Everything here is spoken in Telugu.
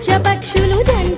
పక్షులు జంట